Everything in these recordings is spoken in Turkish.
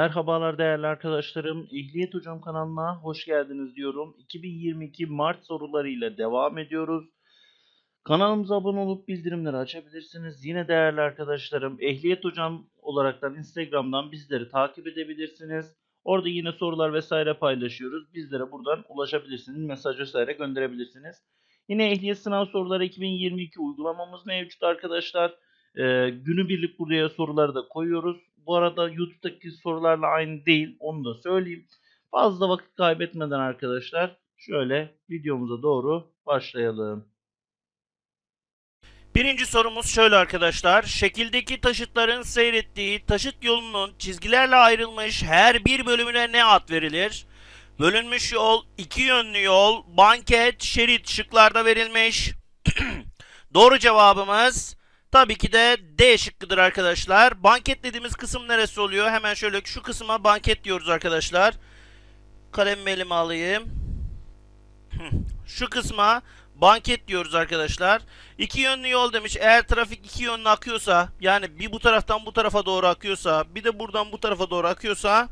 Merhabalar değerli arkadaşlarım. Ehliyet Hocam kanalına hoş geldiniz diyorum. 2022 Mart sorularıyla devam ediyoruz. Kanalımıza abone olup bildirimleri açabilirsiniz. Yine değerli arkadaşlarım Ehliyet Hocam olaraktan Instagram'dan bizleri takip edebilirsiniz. Orada yine sorular vesaire paylaşıyoruz. Bizlere buradan ulaşabilirsiniz. Mesaj vesaire gönderebilirsiniz. Yine ehliyet sınav soruları 2022 uygulamamız mevcut arkadaşlar. Ee, günübirlik buraya soruları da koyuyoruz. Bu arada YouTube'daki sorularla aynı değil. Onu da söyleyeyim. Fazla vakit kaybetmeden arkadaşlar şöyle videomuza doğru başlayalım. Birinci sorumuz şöyle arkadaşlar. Şekildeki taşıtların seyrettiği taşıt yolunun çizgilerle ayrılmış her bir bölümüne ne ad verilir? Bölünmüş yol, iki yönlü yol, banket, şerit şıklarda verilmiş. Doğru cevabımız tabii ki de D şıkkıdır arkadaşlar. Banket dediğimiz kısım neresi oluyor? Hemen şöyle şu kısma banket diyoruz arkadaşlar. Kalemimi elime alayım. Şu kısma banket diyoruz arkadaşlar. İki yönlü yol demiş. Eğer trafik iki yönlü akıyorsa yani bir bu taraftan bu tarafa doğru akıyorsa bir de buradan bu tarafa doğru akıyorsa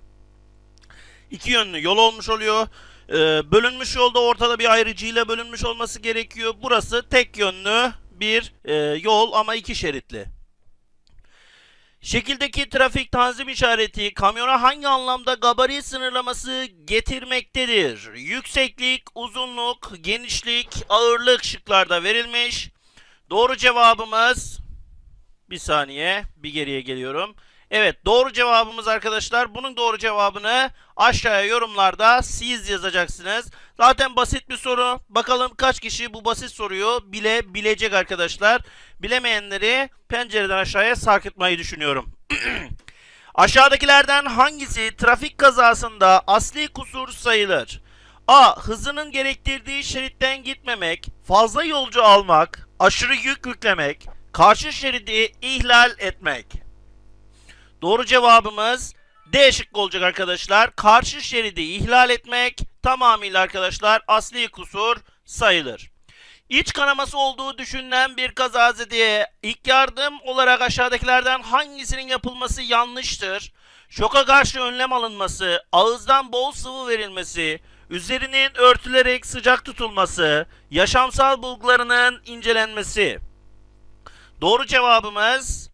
iki yönlü yol olmuş oluyor. Ee, bölünmüş yolda ortada bir ayrıcıyla bölünmüş olması gerekiyor. Burası tek yönlü bir e, yol ama iki şeritli. Şekildeki trafik tanzim işareti kamyona hangi anlamda gabari sınırlaması getirmektedir? Yükseklik, uzunluk, genişlik, ağırlık şıklarda verilmiş. Doğru cevabımız bir saniye bir geriye geliyorum. Evet doğru cevabımız arkadaşlar. Bunun doğru cevabını aşağıya yorumlarda siz yazacaksınız. Zaten basit bir soru. Bakalım kaç kişi bu basit soruyu bile bilecek arkadaşlar. Bilemeyenleri pencereden aşağıya sarkıtmayı düşünüyorum. Aşağıdakilerden hangisi trafik kazasında asli kusur sayılır? A. Hızının gerektirdiği şeritten gitmemek, fazla yolcu almak, aşırı yük yüklemek, karşı şeridi ihlal etmek. Doğru cevabımız D şıkkı olacak arkadaşlar. Karşı şeridi ihlal etmek tamamıyla arkadaşlar asli kusur sayılır. İç kanaması olduğu düşünülen bir kazazedeye ilk yardım olarak aşağıdakilerden hangisinin yapılması yanlıştır? Şoka karşı önlem alınması, ağızdan bol sıvı verilmesi, üzerinin örtülerek sıcak tutulması, yaşamsal bulgularının incelenmesi. Doğru cevabımız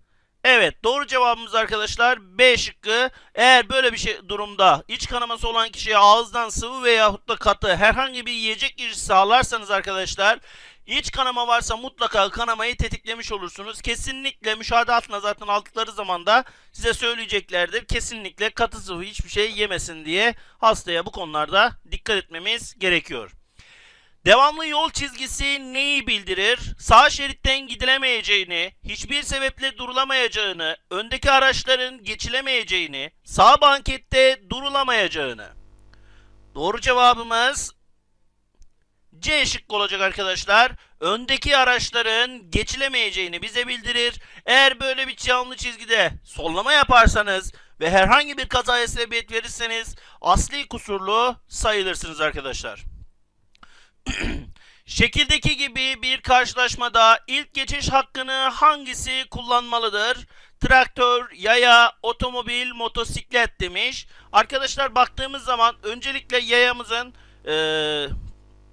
Evet doğru cevabımız arkadaşlar B şıkkı. Eğer böyle bir şey durumda iç kanaması olan kişiye ağızdan sıvı veyahut da katı herhangi bir yiyecek girişi sağlarsanız arkadaşlar iç kanama varsa mutlaka kanamayı tetiklemiş olursunuz. Kesinlikle müşahede altına zaten aldıkları zaman da size söyleyeceklerdir. Kesinlikle katı sıvı hiçbir şey yemesin diye hastaya bu konularda dikkat etmemiz gerekiyor. Devamlı yol çizgisi neyi bildirir? Sağ şeritten gidilemeyeceğini, hiçbir sebeple durulamayacağını, öndeki araçların geçilemeyeceğini, sağ bankette durulamayacağını. Doğru cevabımız C şıkkı olacak arkadaşlar. Öndeki araçların geçilemeyeceğini bize bildirir. Eğer böyle bir yanlı çizgide sollama yaparsanız ve herhangi bir kazaya sebebiyet verirseniz asli kusurlu sayılırsınız arkadaşlar. Şekildeki gibi bir karşılaşmada ilk geçiş hakkını hangisi kullanmalıdır? Traktör, yaya, otomobil, motosiklet demiş. Arkadaşlar baktığımız zaman öncelikle yayamızın eee,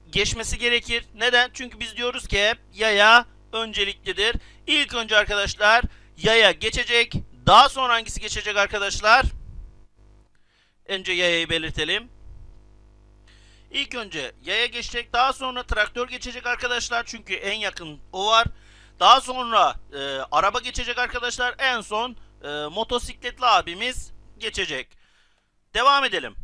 geçmesi gerekir. Neden? Çünkü biz diyoruz ki hep yaya önceliklidir. İlk önce arkadaşlar yaya geçecek. Daha sonra hangisi geçecek arkadaşlar? Önce yayayı belirtelim. İlk önce yaya geçecek. Daha sonra traktör geçecek arkadaşlar. Çünkü en yakın o var. Daha sonra e, araba geçecek arkadaşlar. En son e, motosikletli abimiz geçecek. Devam edelim.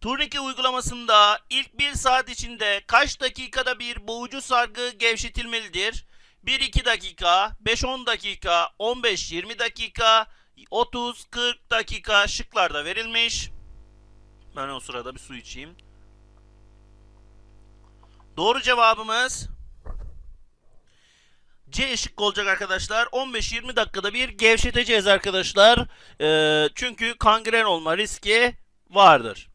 Turnike uygulamasında ilk bir saat içinde kaç dakikada bir boğucu sargı gevşetilmelidir? 1-2 dakika, 5-10 dakika, 15-20 dakika, 30-40 dakika şıklarda verilmiş. Ben o sırada bir su içeyim. Doğru cevabımız C şıkkı olacak arkadaşlar. 15-20 dakikada bir gevşeteceğiz arkadaşlar. Ee, çünkü kangren olma riski vardır.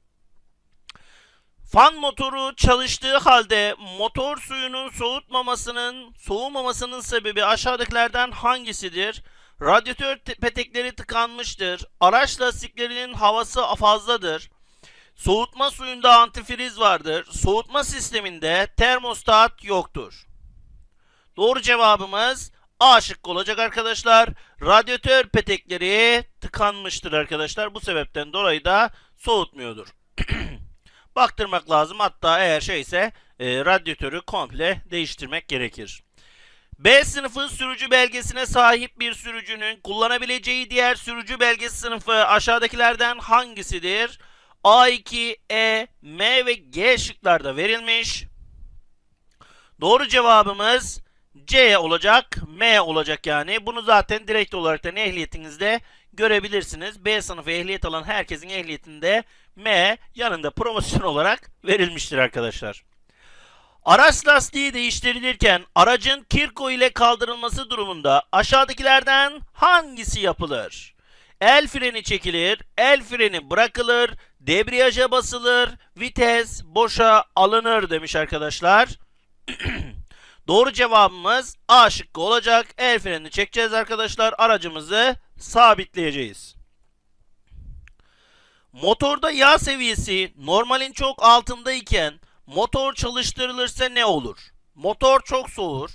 Fan motoru çalıştığı halde motor suyunun soğutmamasının, soğumamasının sebebi aşağıdakilerden hangisidir? Radyatör te- petekleri tıkanmıştır. Araç lastiklerinin havası fazladır. Soğutma suyunda antifriz vardır. Soğutma sisteminde termostat yoktur. Doğru cevabımız A şıkkı olacak arkadaşlar. Radyatör petekleri tıkanmıştır arkadaşlar. Bu sebepten dolayı da soğutmuyordur. Baktırmak lazım. Hatta eğer şeyse e, radyatörü komple değiştirmek gerekir. B sınıfı sürücü belgesine sahip bir sürücünün kullanabileceği diğer sürücü belgesi sınıfı aşağıdakilerden hangisidir? A2, E, M ve G şıklarda verilmiş. Doğru cevabımız C olacak, M olacak yani. Bunu zaten direkt olarak da ehliyetinizde görebilirsiniz. B sınıfı ehliyet alan herkesin ehliyetinde M yanında promosyon olarak verilmiştir arkadaşlar. Araç lastiği değiştirilirken aracın kirko ile kaldırılması durumunda aşağıdakilerden hangisi yapılır? El freni çekilir, el freni bırakılır, debriyaja basılır, vites boşa alınır demiş arkadaşlar. Doğru cevabımız A şıkkı olacak. El frenini çekeceğiz arkadaşlar. Aracımızı sabitleyeceğiz. Motorda yağ seviyesi normalin çok altındayken motor çalıştırılırsa ne olur? Motor çok soğur.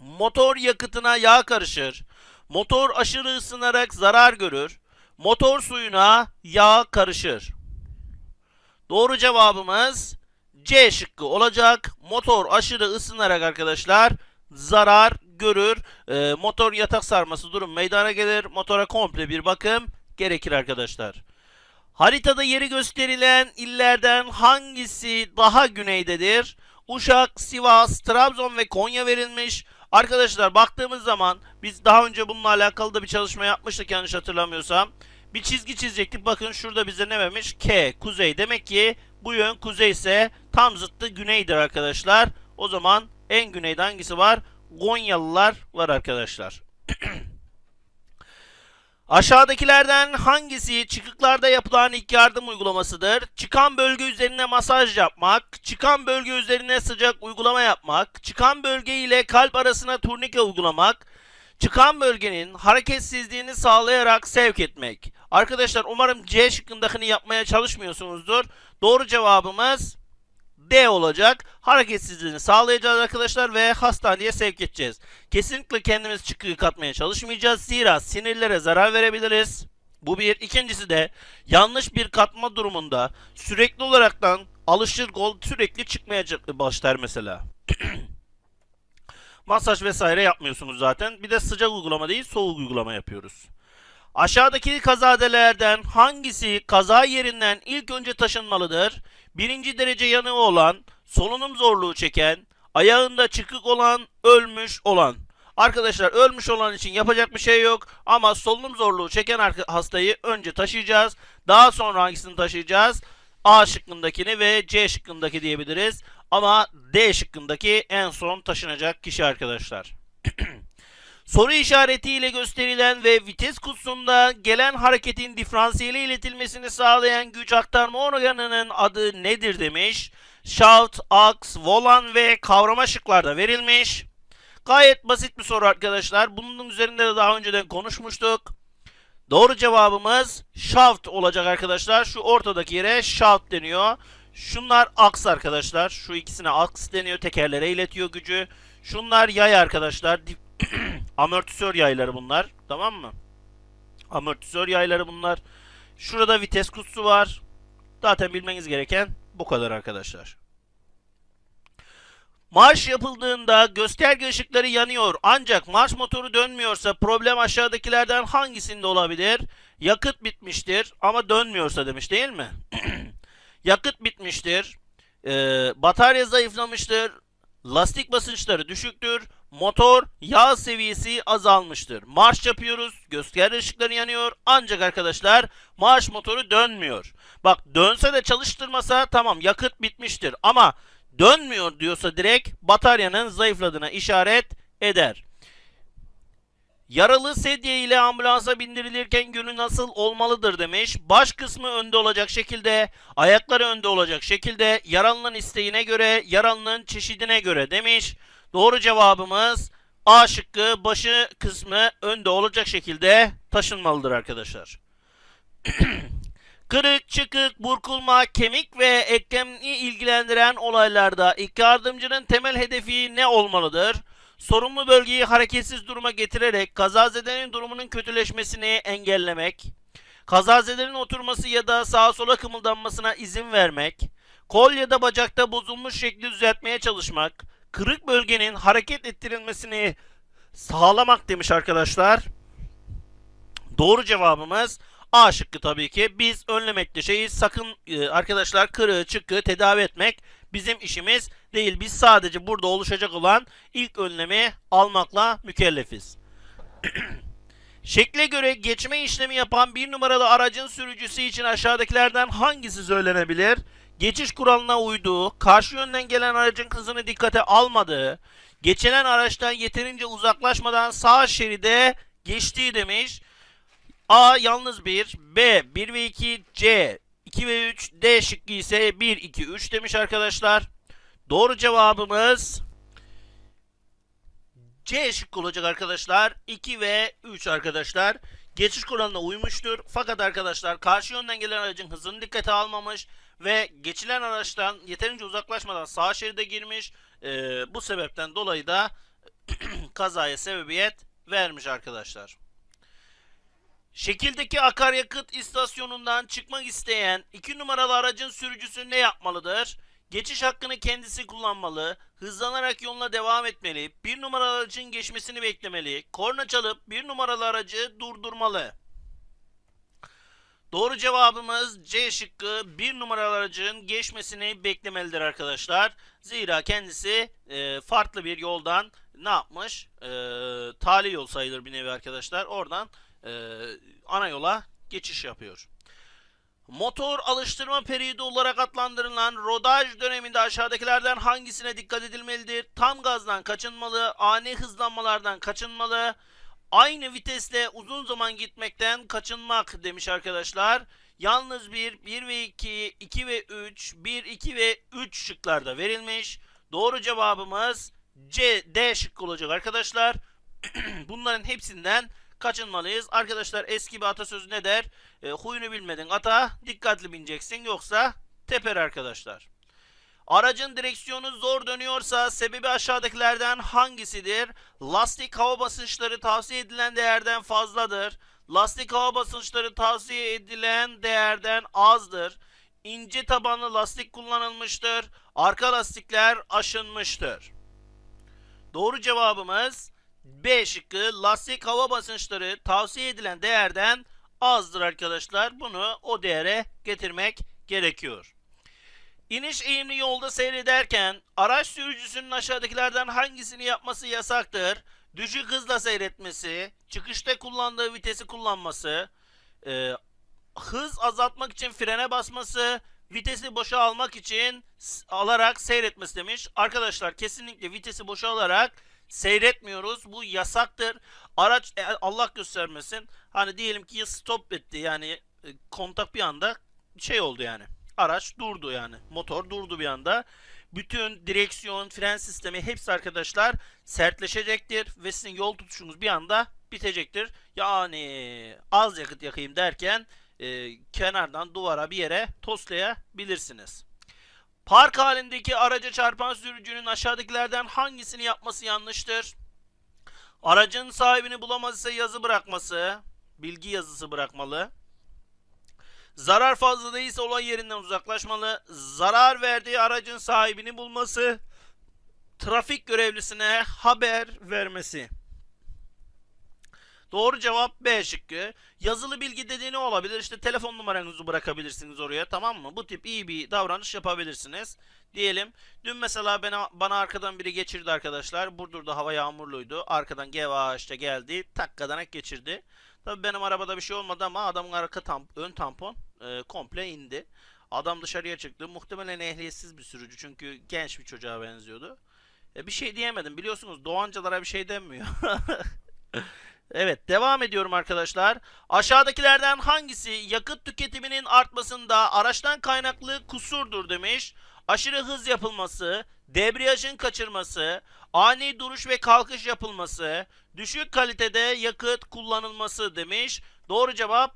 Motor yakıtına yağ karışır. Motor aşırı ısınarak zarar görür. Motor suyuna yağ karışır. Doğru cevabımız C şıkkı olacak. Motor aşırı ısınarak arkadaşlar zarar görür. Ee, motor yatak sarması durum meydana gelir. Motora komple bir bakım gerekir arkadaşlar. Haritada yeri gösterilen illerden hangisi daha güneydedir? Uşak, Sivas, Trabzon ve Konya verilmiş. Arkadaşlar baktığımız zaman biz daha önce bununla alakalı da bir çalışma yapmıştık yanlış hatırlamıyorsam. Bir çizgi çizecektik. Bakın şurada bize ne vermiş? K, kuzey. Demek ki bu yön kuzey ise tam zıttı güneydir arkadaşlar. O zaman en güneyde hangisi var? Gonyalılar var arkadaşlar. Aşağıdakilerden hangisi çıkıklarda yapılan ilk yardım uygulamasıdır? Çıkan bölge üzerine masaj yapmak, çıkan bölge üzerine sıcak uygulama yapmak, çıkan bölge ile kalp arasına turnike uygulamak, çıkan bölgenin hareketsizliğini sağlayarak sevk etmek. Arkadaşlar umarım C şıkkındakini yapmaya çalışmıyorsunuzdur. Doğru cevabımız D olacak. Hareketsizliğini sağlayacağız arkadaşlar ve hastaneye sevk edeceğiz. Kesinlikle kendimiz çıkığı katmaya çalışmayacağız. Zira sinirlere zarar verebiliriz. Bu bir. İkincisi de yanlış bir katma durumunda sürekli olaraktan alışır gol sürekli çıkmaya başlar mesela. Masaj vesaire yapmıyorsunuz zaten. Bir de sıcak uygulama değil soğuk uygulama yapıyoruz. Aşağıdaki kazadelerden hangisi kaza yerinden ilk önce taşınmalıdır? Birinci derece yanığı olan, solunum zorluğu çeken, ayağında çıkık olan, ölmüş olan. Arkadaşlar ölmüş olan için yapacak bir şey yok ama solunum zorluğu çeken hastayı önce taşıyacağız. Daha sonra hangisini taşıyacağız? A şıkkındakini ve C şıkkındaki diyebiliriz. Ama D şıkkındaki en son taşınacak kişi arkadaşlar. Soru işaretiyle gösterilen ve vites kutusunda gelen hareketin diferansiyeli iletilmesini sağlayan güç aktarma organının adı nedir demiş. Shaft, aks, volan ve kavrama şıklarda verilmiş. Gayet basit bir soru arkadaşlar. Bunun üzerinde de daha önceden konuşmuştuk. Doğru cevabımız shaft olacak arkadaşlar. Şu ortadaki yere shaft deniyor. Şunlar aks arkadaşlar. Şu ikisine aks deniyor. Tekerlere iletiyor gücü. Şunlar yay arkadaşlar. Amortisör yayları bunlar. Tamam mı? Amortisör yayları bunlar. Şurada vites kutusu var. Zaten bilmeniz gereken bu kadar arkadaşlar. Marş yapıldığında gösterge ışıkları yanıyor ancak marş motoru dönmüyorsa problem aşağıdakilerden hangisinde olabilir? Yakıt bitmiştir ama dönmüyorsa demiş değil mi? Yakıt bitmiştir. Ee, batarya zayıflamıştır. Lastik basınçları düşüktür. Motor yağ seviyesi azalmıştır. Marş yapıyoruz. Gösterge ışıkları yanıyor. Ancak arkadaşlar marş motoru dönmüyor. Bak dönse de çalıştırmasa tamam yakıt bitmiştir. Ama dönmüyor diyorsa direkt bataryanın zayıfladığına işaret eder. Yaralı sedye ile ambulansa bindirilirken yönü nasıl olmalıdır demiş. Baş kısmı önde olacak şekilde, ayakları önde olacak şekilde, yaralının isteğine göre, yaralının çeşidine göre demiş. Doğru cevabımız A şıkkı başı kısmı önde olacak şekilde taşınmalıdır arkadaşlar. Kırık, çıkık, burkulma, kemik ve eklemi ilgilendiren olaylarda ilk yardımcının temel hedefi ne olmalıdır? Sorumlu bölgeyi hareketsiz duruma getirerek kazazedenin durumunun kötüleşmesini engellemek, kazazedenin oturması ya da sağa sola kımıldanmasına izin vermek, kol ya da bacakta bozulmuş şekli düzeltmeye çalışmak, kırık bölgenin hareket ettirilmesini sağlamak demiş arkadaşlar. Doğru cevabımız A şıkkı tabii ki. Biz önlemekte şeyiz. Sakın e, arkadaşlar kırığı çıkığı tedavi etmek bizim işimiz değil. Biz sadece burada oluşacak olan ilk önlemi almakla mükellefiz. Şekle göre geçme işlemi yapan bir numaralı aracın sürücüsü için aşağıdakilerden hangisi söylenebilir? Geçiş kuralına uyduğu, karşı yönden gelen aracın hızını dikkate almadığı, geçilen araçtan yeterince uzaklaşmadan sağ şeride geçtiği demiş. A yalnız 1, B 1 ve 2, C 2 ve 3, D şıkkı ise 1, 2, 3 demiş arkadaşlar. Doğru cevabımız C şıkkı olacak arkadaşlar. 2 ve 3 arkadaşlar. Geçiş kuralına uymuştur. Fakat arkadaşlar karşı yönden gelen aracın hızını dikkate almamış ve geçilen araçtan yeterince uzaklaşmadan sağ şeride girmiş. Ee, bu sebepten dolayı da kazaya sebebiyet vermiş arkadaşlar. Şekildeki akaryakıt istasyonundan çıkmak isteyen 2 numaralı aracın sürücüsü ne yapmalıdır? Geçiş hakkını kendisi kullanmalı, hızlanarak yoluna devam etmeli, bir numaralı aracın geçmesini beklemeli, korna çalıp bir numaralı aracı durdurmalı. Doğru cevabımız C şıkkı bir numaralı aracın geçmesini beklemelidir arkadaşlar. Zira kendisi e, farklı bir yoldan ne yapmış? E, tali yol sayılır bir nevi arkadaşlar. Oradan e, ana yola geçiş yapıyor. Motor alıştırma periyodu olarak adlandırılan rodaj döneminde aşağıdakilerden hangisine dikkat edilmelidir? Tam gazdan kaçınmalı, ani hızlanmalardan kaçınmalı, aynı vitesle uzun zaman gitmekten kaçınmak demiş arkadaşlar. Yalnız 1, 1 ve 2, 2 ve 3, 1, 2 ve 3 şıklarda verilmiş. Doğru cevabımız C, D şıkkı olacak arkadaşlar. Bunların hepsinden kaçınmalıyız. Arkadaşlar eski bir atasözü ne der? E, huyunu bilmedin ata dikkatli bineceksin yoksa teper arkadaşlar. Aracın direksiyonu zor dönüyorsa sebebi aşağıdakilerden hangisidir? Lastik hava basınçları tavsiye edilen değerden fazladır. Lastik hava basınçları tavsiye edilen değerden azdır. İnce tabanlı lastik kullanılmıştır. Arka lastikler aşınmıştır. Doğru cevabımız B şıkkı lastik hava basınçları tavsiye edilen değerden azdır arkadaşlar. Bunu o değere getirmek gerekiyor. İniş eğimli yolda seyrederken araç sürücüsünün aşağıdakilerden hangisini yapması yasaktır? Düşük hızla seyretmesi, çıkışta kullandığı vitesi kullanması, e, hız azaltmak için frene basması, vitesi boşa almak için alarak seyretmesi demiş. Arkadaşlar kesinlikle vitesi boşa alarak seyretmiyoruz. Bu yasaktır. Araç e, Allah göstermesin. Hani diyelim ki stop etti yani e, kontak bir anda şey oldu yani. Araç durdu yani. Motor durdu bir anda. Bütün direksiyon, fren sistemi hepsi arkadaşlar sertleşecektir ve sizin yol tutuşunuz bir anda bitecektir. Yani az yakıt yakayım derken e, kenardan duvara bir yere toslayabilirsiniz. Park halindeki araca çarpan sürücünün aşağıdakilerden hangisini yapması yanlıştır? Aracın sahibini bulamazsa yazı bırakması, bilgi yazısı bırakmalı. Zarar fazla değilse olay yerinden uzaklaşmalı. Zarar verdiği aracın sahibini bulması, trafik görevlisine haber vermesi. Doğru cevap B şıkkı. Yazılı bilgi dediği ne olabilir? İşte telefon numaranızı bırakabilirsiniz oraya tamam mı? Bu tip iyi bir davranış yapabilirsiniz. Diyelim dün mesela bana, bana arkadan biri geçirdi arkadaşlar. Burdur'da hava yağmurluydu. Arkadan yavaşça geldi. Takkadanak geçirdi. Tabii benim arabada bir şey olmadı ama adamın arka tam, ön tampon e, komple indi. Adam dışarıya çıktı. Muhtemelen ehliyetsiz bir sürücü çünkü genç bir çocuğa benziyordu. E, bir şey diyemedim. Biliyorsunuz doğancalara bir şey denmiyor. Evet devam ediyorum arkadaşlar. Aşağıdakilerden hangisi yakıt tüketiminin artmasında araçtan kaynaklı kusurdur demiş. Aşırı hız yapılması, debriyajın kaçırması, ani duruş ve kalkış yapılması, düşük kalitede yakıt kullanılması demiş. Doğru cevap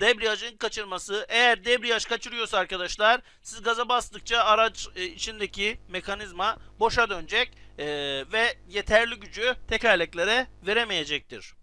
debriyajın kaçırması. Eğer debriyaj kaçırıyorsa arkadaşlar siz gaza bastıkça araç e, içindeki mekanizma boşa dönecek e, ve yeterli gücü tekerleklere veremeyecektir.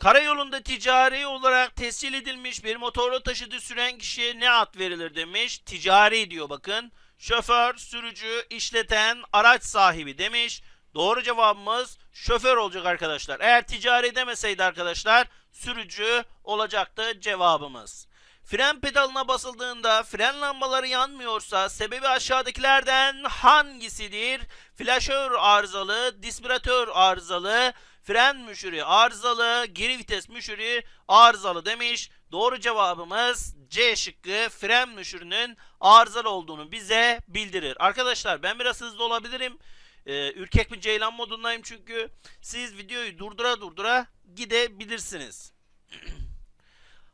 Karayolunda ticari olarak tescil edilmiş bir motorlu taşıtı süren kişiye ne ad verilir demiş. Ticari diyor bakın. Şoför, sürücü, işleten, araç sahibi demiş. Doğru cevabımız şoför olacak arkadaşlar. Eğer ticari demeseydi arkadaşlar sürücü olacaktı cevabımız. Fren pedalına basıldığında fren lambaları yanmıyorsa sebebi aşağıdakilerden hangisidir? Flaşör arızalı, dispiratör arızalı, fren müşürü arızalı, geri vites müşürü arızalı demiş. Doğru cevabımız C şıkkı fren müşürünün arızalı olduğunu bize bildirir. Arkadaşlar ben biraz hızlı olabilirim. Ee, ürkek bir ceylan modundayım çünkü. Siz videoyu durdura durdura gidebilirsiniz.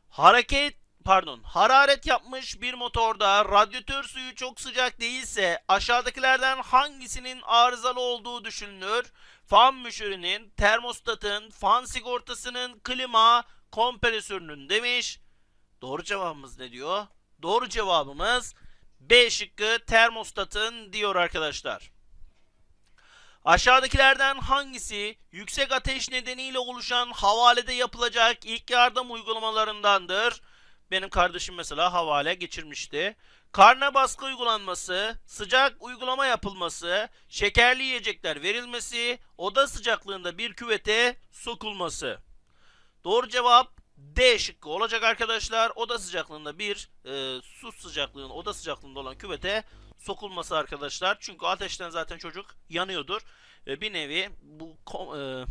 Hareket pardon hararet yapmış bir motorda radyatör suyu çok sıcak değilse aşağıdakilerden hangisinin arızalı olduğu düşünülür? Fan müşürünün, termostatın, fan sigortasının, klima, kompresörünün demiş. Doğru cevabımız ne diyor? Doğru cevabımız B şıkkı termostatın diyor arkadaşlar. Aşağıdakilerden hangisi yüksek ateş nedeniyle oluşan havalede yapılacak ilk yardım uygulamalarındandır? Benim kardeşim mesela havale geçirmişti. Karna baskı uygulanması, sıcak uygulama yapılması, şekerli yiyecekler verilmesi, oda sıcaklığında bir küvete sokulması. Doğru cevap D şıkkı olacak arkadaşlar. Oda sıcaklığında bir e, su sıcaklığında, oda sıcaklığında olan küvete sokulması arkadaşlar. Çünkü ateşten zaten çocuk yanıyordur. E, bir nevi bu e,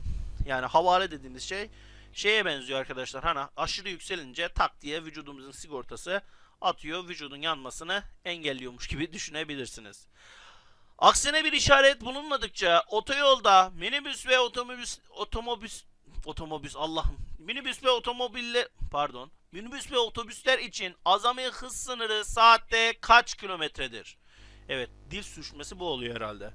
yani havale dediğimiz şey şeye benziyor arkadaşlar. Hani aşırı yükselince tak diye vücudumuzun sigortası atıyor. Vücudun yanmasını engelliyormuş gibi düşünebilirsiniz. Aksine bir işaret bulunmadıkça otoyolda minibüs ve otobüs otomobüs otobüs Allah'ım minibüs ve otomobille pardon minibüs ve otobüsler için azami hız sınırı saatte kaç kilometredir? Evet dil sürçmesi bu oluyor herhalde.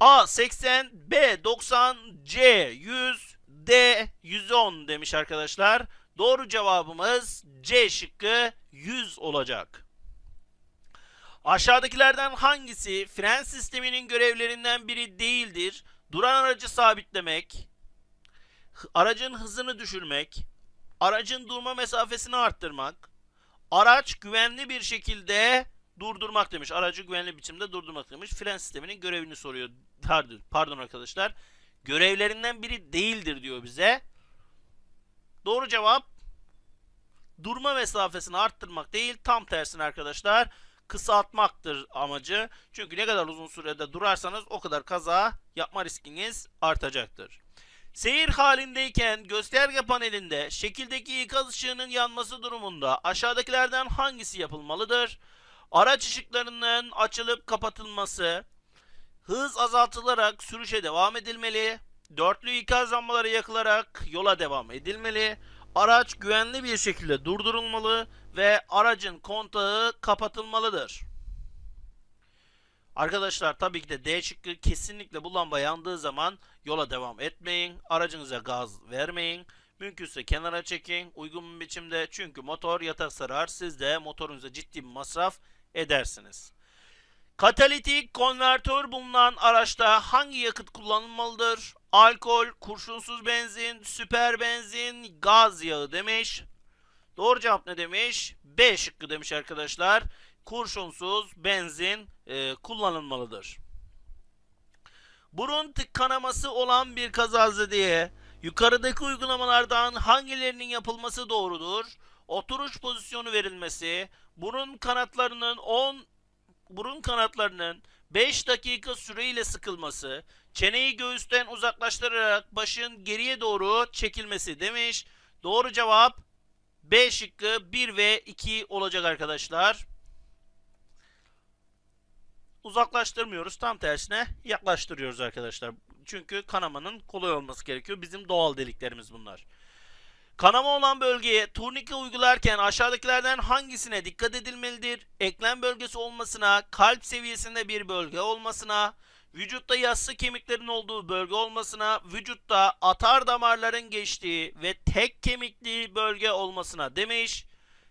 A 80, B 90, C 100, D 110 demiş arkadaşlar. Doğru cevabımız C şıkkı 100 olacak. Aşağıdakilerden hangisi fren sisteminin görevlerinden biri değildir? Duran aracı sabitlemek, aracın hızını düşürmek, aracın durma mesafesini arttırmak, araç güvenli bir şekilde durdurmak demiş. Aracı güvenli biçimde durdurmak demiş. Fren sisteminin görevini soruyor. Pardon arkadaşlar. Görevlerinden biri değildir diyor bize. Doğru cevap durma mesafesini arttırmak değil tam tersine arkadaşlar kısaltmaktır amacı. Çünkü ne kadar uzun sürede durarsanız o kadar kaza yapma riskiniz artacaktır. Seyir halindeyken gösterge panelinde şekildeki ikaz ışığının yanması durumunda aşağıdakilerden hangisi yapılmalıdır? Araç ışıklarının açılıp kapatılması, hız azaltılarak sürüşe devam edilmeli, dörtlü ikaz lambaları yakılarak yola devam edilmeli, araç güvenli bir şekilde durdurulmalı ve aracın kontağı kapatılmalıdır. Arkadaşlar tabii ki de D şıkkı kesinlikle bu lamba yandığı zaman yola devam etmeyin. Aracınıza gaz vermeyin. Mümkünse kenara çekin uygun bir biçimde çünkü motor yatak sarar. Siz de motorunuza ciddi bir masraf edersiniz. Katalitik konvertör bulunan araçta hangi yakıt kullanılmalıdır? Alkol, kurşunsuz benzin, süper benzin, gaz yağı demiş. Doğru cevap ne demiş? B şıkkı demiş arkadaşlar. Kurşunsuz benzin e, kullanılmalıdır. Burun tık kanaması olan bir kazazedeye yukarıdaki uygulamalardan hangilerinin yapılması doğrudur? Oturuş pozisyonu verilmesi, burun kanatlarının 10 burun kanatlarının 5 dakika süreyle sıkılması, çeneyi göğüsten uzaklaştırarak başın geriye doğru çekilmesi demiş. Doğru cevap B şıkkı 1 ve 2 olacak arkadaşlar. Uzaklaştırmıyoruz. Tam tersine yaklaştırıyoruz arkadaşlar. Çünkü kanamanın kolay olması gerekiyor. Bizim doğal deliklerimiz bunlar. Kanama olan bölgeye turnike uygularken aşağıdakilerden hangisine dikkat edilmelidir? Eklem bölgesi olmasına, kalp seviyesinde bir bölge olmasına, vücutta yassı kemiklerin olduğu bölge olmasına, vücutta atar damarların geçtiği ve tek kemikli bölge olmasına demiş.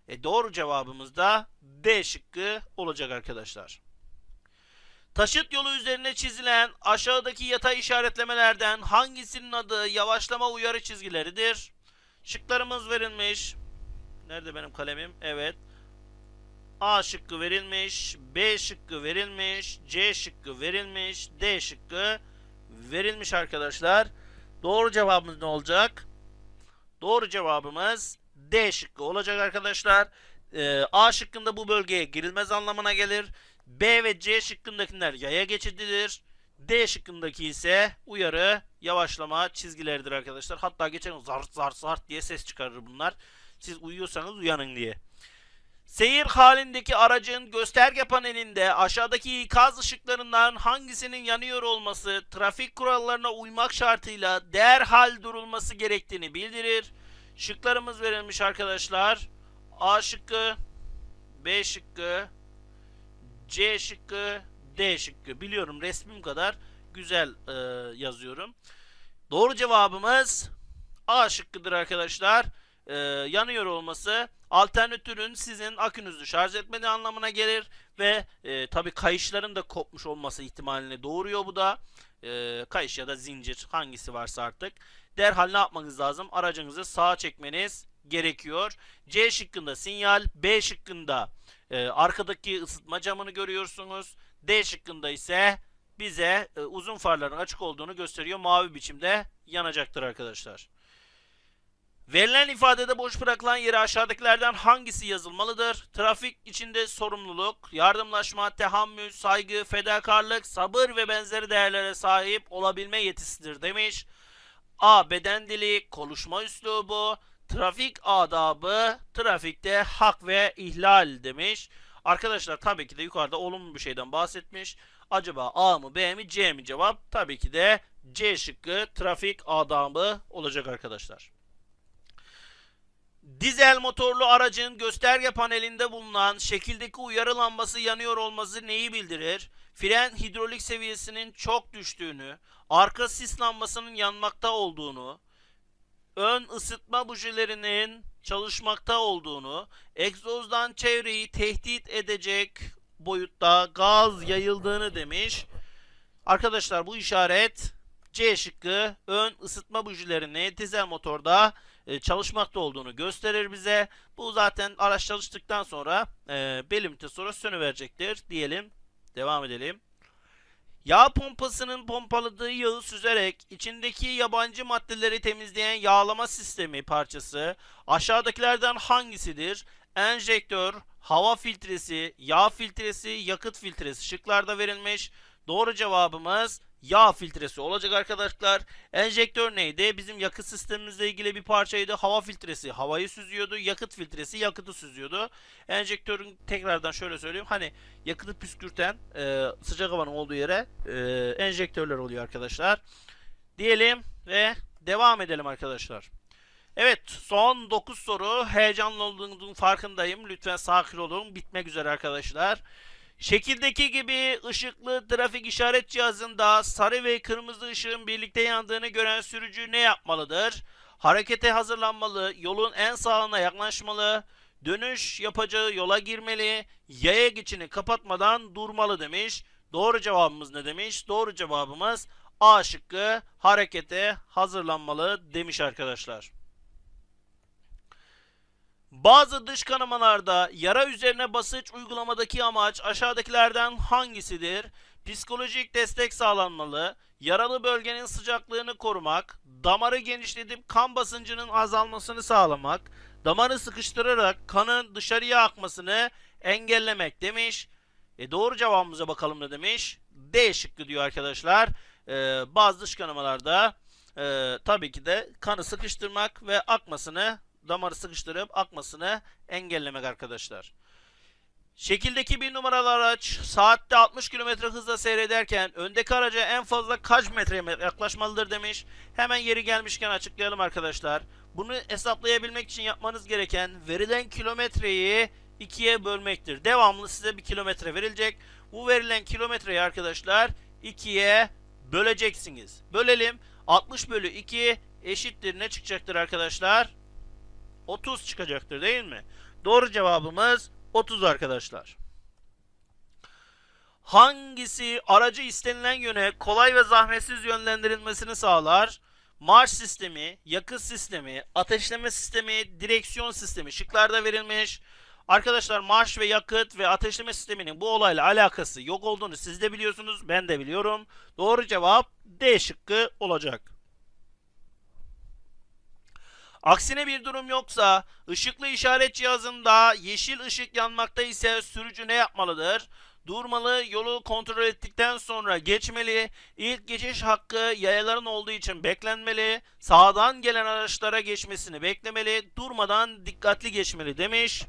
E doğru cevabımız da D şıkkı olacak arkadaşlar. Taşıt yolu üzerine çizilen aşağıdaki yatay işaretlemelerden hangisinin adı yavaşlama uyarı çizgileridir? Şıklarımız verilmiş. Nerede benim kalemim? Evet. A şıkkı verilmiş, B şıkkı verilmiş, C şıkkı verilmiş, D şıkkı verilmiş arkadaşlar. Doğru cevabımız ne olacak? Doğru cevabımız D şıkkı olacak arkadaşlar. Ee, A şıkkında bu bölgeye girilmez anlamına gelir. B ve C şıkkındakiler yaya geçididir. D şıkkındaki ise uyarı yavaşlama çizgileridir arkadaşlar. Hatta geçen zart zart zart diye ses çıkarır bunlar. Siz uyuyorsanız uyanın diye. Seyir halindeki aracın gösterge panelinde aşağıdaki ikaz ışıklarından hangisinin yanıyor olması trafik kurallarına uymak şartıyla derhal durulması gerektiğini bildirir. Şıklarımız verilmiş arkadaşlar. A şıkkı, B şıkkı, C şıkkı, D şıkkı. Biliyorum resmim kadar güzel e, yazıyorum. Doğru cevabımız A şıkkıdır arkadaşlar. E, yanıyor olması alternatörün sizin akünüzü şarj etmediği anlamına gelir ve e, tabi kayışların da kopmuş olması ihtimalini doğuruyor bu da. E, kayış ya da zincir hangisi varsa artık. Derhal ne yapmanız lazım? Aracınızı sağa çekmeniz gerekiyor. C şıkkında sinyal, B şıkkında e, arkadaki ısıtma camını görüyorsunuz. D şıkkında ise bize e, uzun farların açık olduğunu gösteriyor. Mavi biçimde yanacaktır arkadaşlar. Verilen ifadede boş bırakılan yere aşağıdakilerden hangisi yazılmalıdır? Trafik içinde sorumluluk, yardımlaşma, tehammül, saygı, fedakarlık, sabır ve benzeri değerlere sahip olabilme yetisidir demiş. A. Beden dili, konuşma üslubu, trafik adabı, trafikte hak ve ihlal demiş. Arkadaşlar tabii ki de yukarıda olumlu bir şeyden bahsetmiş. Acaba A mı B mi C mi cevap? Tabii ki de C şıkkı trafik adabı olacak arkadaşlar. Dizel motorlu aracın gösterge panelinde bulunan şekildeki uyarı lambası yanıyor olması neyi bildirir? Fren hidrolik seviyesinin çok düştüğünü, arka sis lambasının yanmakta olduğunu, ön ısıtma bujilerinin çalışmakta olduğunu, egzozdan çevreyi tehdit edecek boyutta gaz yayıldığını demiş. Arkadaşlar bu işaret C şıkkı ön ısıtma bujilerini dizel motorda e, çalışmakta olduğunu gösterir bize. Bu zaten araç çalıştıktan sonra e, belli müddet sonra sönüverecektir diyelim. Devam edelim. Yağ pompasının pompaladığı yağı süzerek içindeki yabancı maddeleri temizleyen yağlama sistemi parçası aşağıdakilerden hangisidir? Enjektör, hava filtresi, yağ filtresi, yakıt filtresi şıklarda verilmiş. Doğru cevabımız yağ filtresi olacak arkadaşlar. Enjektör neydi? Bizim yakıt sistemimizle ilgili bir parçaydı. Hava filtresi havayı süzüyordu. Yakıt filtresi yakıtı süzüyordu. Enjektörün tekrardan şöyle söyleyeyim. Hani yakıtı püskürten e, sıcak havanın olduğu yere e, enjektörler oluyor arkadaşlar. Diyelim ve devam edelim arkadaşlar. Evet son 9 soru. Heyecanlı olduğunun farkındayım. Lütfen sakin olun. Bitmek üzere arkadaşlar. Şekildeki gibi ışıklı trafik işaret cihazında sarı ve kırmızı ışığın birlikte yandığını gören sürücü ne yapmalıdır? Harekete hazırlanmalı, yolun en sağına yaklaşmalı, dönüş yapacağı yola girmeli, yaya geçini kapatmadan durmalı demiş. Doğru cevabımız ne demiş? Doğru cevabımız A şıkkı harekete hazırlanmalı demiş arkadaşlar. Bazı dış kanamalarda yara üzerine basınç uygulamadaki amaç aşağıdakilerden hangisidir? Psikolojik destek sağlanmalı, yaralı bölgenin sıcaklığını korumak, damarı genişletip kan basıncının azalmasını sağlamak, damarı sıkıştırarak kanın dışarıya akmasını engellemek demiş. E doğru cevabımıza bakalım ne demiş? D şıkkı diyor arkadaşlar. Ee, bazı dış kanamalarda e, tabii ki de kanı sıkıştırmak ve akmasını damarı sıkıştırıp akmasını engellemek arkadaşlar. Şekildeki bir numaralı araç saatte 60 km hızla seyrederken öndeki araca en fazla kaç metre yaklaşmalıdır demiş. Hemen yeri gelmişken açıklayalım arkadaşlar. Bunu hesaplayabilmek için yapmanız gereken verilen kilometreyi ikiye bölmektir. Devamlı size bir kilometre verilecek. Bu verilen kilometreyi arkadaşlar ikiye böleceksiniz. Bölelim. 60 bölü 2 eşittir ne çıkacaktır arkadaşlar? 30 çıkacaktır değil mi? Doğru cevabımız 30 arkadaşlar. Hangisi aracı istenilen yöne kolay ve zahmetsiz yönlendirilmesini sağlar? Marş sistemi, yakıt sistemi, ateşleme sistemi, direksiyon sistemi şıklarda verilmiş. Arkadaşlar marş ve yakıt ve ateşleme sisteminin bu olayla alakası yok olduğunu siz de biliyorsunuz, ben de biliyorum. Doğru cevap D şıkkı olacak. Aksine bir durum yoksa ışıklı işaret cihazında yeşil ışık yanmakta ise sürücü ne yapmalıdır? Durmalı, yolu kontrol ettikten sonra geçmeli, ilk geçiş hakkı yayaların olduğu için beklenmeli, sağdan gelen araçlara geçmesini beklemeli, durmadan dikkatli geçmeli demiş.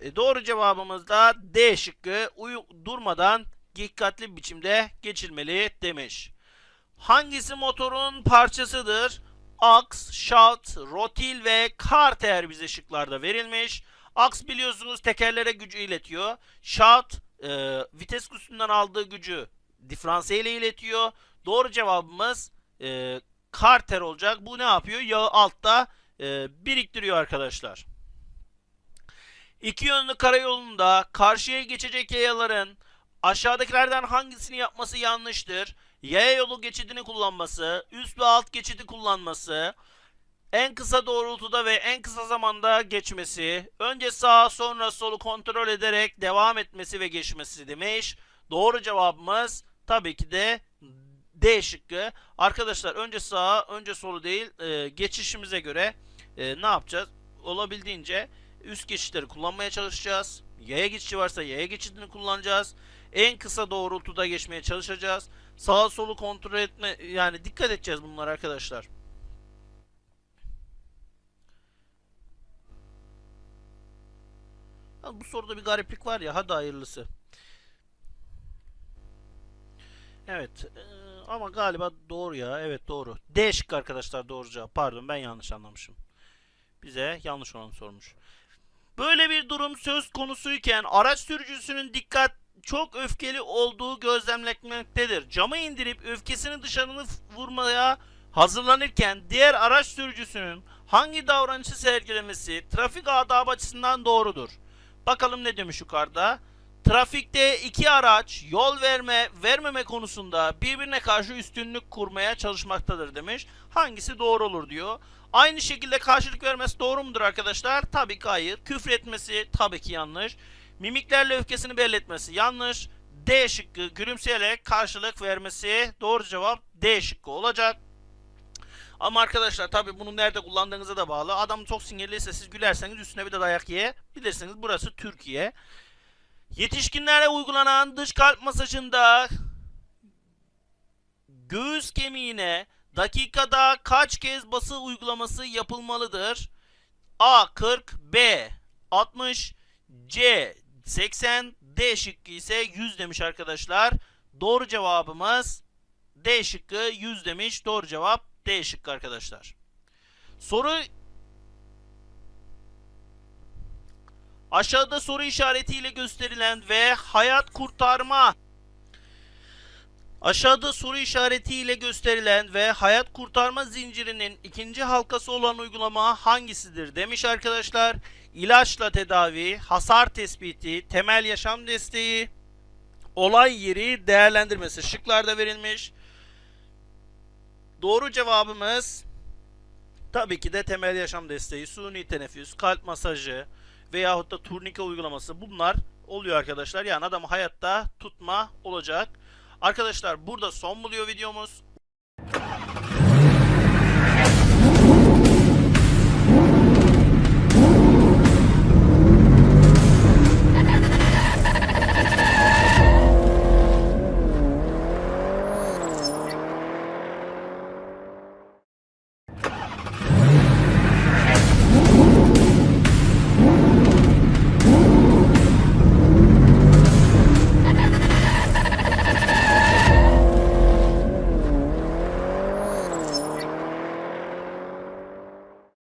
E, doğru cevabımız da D şıkkı uyu, durmadan dikkatli biçimde geçilmeli demiş. Hangisi motorun parçasıdır? Aks, şalt, rotil ve karter bize şıklarda verilmiş. Aks biliyorsunuz tekerlere gücü iletiyor. Şalt e, vites kutusundan aldığı gücü diferansiye ile iletiyor. Doğru cevabımız e, karter olacak. Bu ne yapıyor? Yağı altta e, biriktiriyor arkadaşlar. İki yönlü karayolunda karşıya geçecek yayaların aşağıdakilerden hangisini yapması yanlıştır? Yaya yolu geçidini kullanması, üst ve alt geçidi kullanması, en kısa doğrultuda ve en kısa zamanda geçmesi, önce sağa sonra solu kontrol ederek devam etmesi ve geçmesi demiş. Doğru cevabımız tabii ki de D şıkkı. Arkadaşlar önce sağa, önce solu değil, e, geçişimize göre e, ne yapacağız? Olabildiğince üst geçişleri kullanmaya çalışacağız. Yaya geçişi varsa yaya geçidini kullanacağız. En kısa doğrultuda geçmeye çalışacağız. Sağa solu kontrol etme yani dikkat edeceğiz bunlar arkadaşlar. Ya bu soruda bir gariplik var ya hadi hayırlısı. Evet e, ama galiba doğru ya evet doğru. D şıkkı arkadaşlar doğru cevap. Pardon ben yanlış anlamışım. Bize yanlış olan sormuş. Böyle bir durum söz konusuyken araç sürücüsünün dikkat çok öfkeli olduğu gözlemlenmektedir. Camı indirip öfkesini dışarı vurmaya hazırlanırken diğer araç sürücüsünün hangi davranışı sergilemesi trafik adabı açısından doğrudur? Bakalım ne demiş yukarıda. Trafikte iki araç yol verme vermeme konusunda birbirine karşı üstünlük kurmaya çalışmaktadır demiş. Hangisi doğru olur diyor. Aynı şekilde karşılık vermesi doğru mudur arkadaşlar? Tabii ki hayır. Küfür etmesi tabii ki yanlış. Mimiklerle öfkesini belli etmesi yanlış. D şıkkı gülümseyerek karşılık vermesi doğru cevap D şıkkı olacak. Ama arkadaşlar tabi bunu nerede kullandığınıza da bağlı. Adam çok sinirliyse siz gülerseniz üstüne bir de dayak ye. Bilirsiniz burası Türkiye. Yetişkinlere uygulanan dış kalp masajında göğüs kemiğine dakikada kaç kez bası uygulaması yapılmalıdır? A 40, B 60, C 80, D şıkkı ise 100 demiş arkadaşlar. Doğru cevabımız D şıkkı 100 demiş. Doğru cevap D şıkkı arkadaşlar. Soru Aşağıda soru işaretiyle gösterilen ve hayat kurtarma Aşağıda soru işaretiyle gösterilen ve hayat kurtarma zincirinin ikinci halkası olan uygulama hangisidir demiş arkadaşlar. İlaçla tedavi, hasar tespiti, temel yaşam desteği, olay yeri değerlendirmesi şıklarda verilmiş. Doğru cevabımız tabii ki de temel yaşam desteği, suni teneffüs, kalp masajı veyahut da turnike uygulaması bunlar oluyor arkadaşlar. Yani adamı hayatta tutma olacak. Arkadaşlar burada son buluyor videomuz.